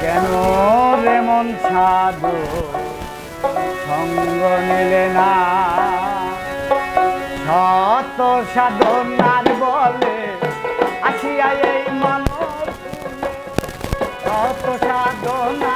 কেন রেমন সাধু? সঙ্গ নিলে না। শত সাধনার বলে আসিয়া এই মানুষ শত সাধনা